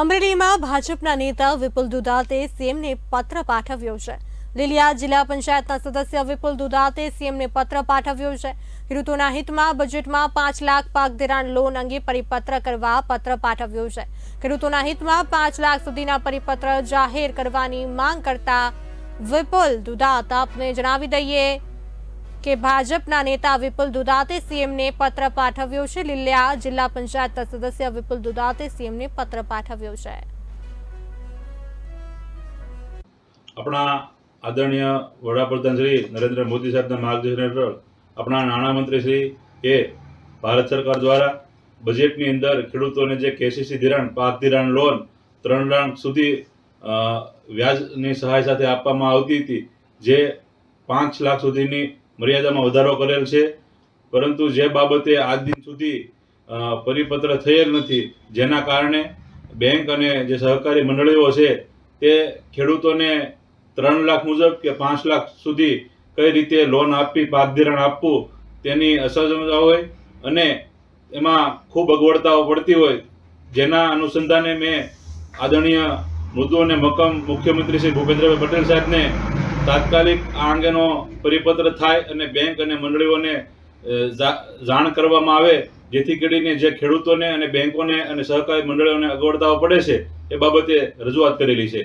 અમરેલીમાં ભાજપના નેતા વિપુલ દુધાતે સીએમને પત્ર પાઠવ્યો છે. લીલિયા જિલ્લા પંચાયતના સદસ્ય વિપુલ દુધાતે સીએમને પત્ર પાઠવ્યો છે. ખેડૂતોના હિતમાં બજેટમાં પાંચ લાખ પાક ધિરાણ લોન અંગે પરિપત્ર કરવા પત્ર પાઠવ્યો છે. ખેડૂતોના હિતમાં પાંચ લાખ સુધીના પરિપત્ર જાહેર કરવાની માંગ કરતા વિપુલ દુધાત આપને જણાવી દઈએ કે ભાજપના નેતા વિપુલ દુધાતે સીએમને પત્ર પાઠવ્યો છે. લીલિયા જિલ્લા પંચાયતના સદસ્ય વિપુલ દુધાતે સીએમને પત્ર પાઠવ્યો છે. આપણા આદરણીય વડાપ્રધાન શ્રી નરેન્દ્ર મોદી સાહેબના માર્ગદર્શન હેઠળ આપણા નાણામંત્રી શ્રી એ ભારત સરકાર દ્વારા બજેટની અંદર ખેડૂતોને જે કેસીસી ધિરાણ, પાક ધિરાણ, લોન ત્રણ લાખ સુધી વ્યાજની સહાય સાથે આપવામાં આવતી હતી. જે પાંચ લાખ સુધીની મર્યાદામાં વધારો કરેલ છે. પરંતુ જે બાબતે આજ દિન સુધી પરિપત્ર થયેલ નથી. જેના કારણે બેંક અને જે સહકારી મંડળીઓ છે, તે ખેડૂતોને ત્રણ લાખ મુજબ કે પાંચ લાખ સુધી કઈ રીતે લોન આપવી પાક ધિરાણ આપવું, તેની અસમજતા હોય અને એમાં ખૂબ અગવડતાઓ પડતી હોય, જેના અનુસંધાને મેં આદરણીય મૃદુ અને મક્કમ મુખ્યમંત્રી શ્રી ભૂપેન્દ્રભાઈ પટેલ સાહેબને તાત્કાલિક આ અંગેનો પરિપત્ર થાય અને બેંક અને મંડળીઓને જાણ કરવામાં આવે, જેથી કરીને જે ખેડૂતોને અને બેંકોને અને સહકારી મંડળીઓને અગવડતાઓ પડે છે, એ બાબતે રજૂઆત કરેલી છે.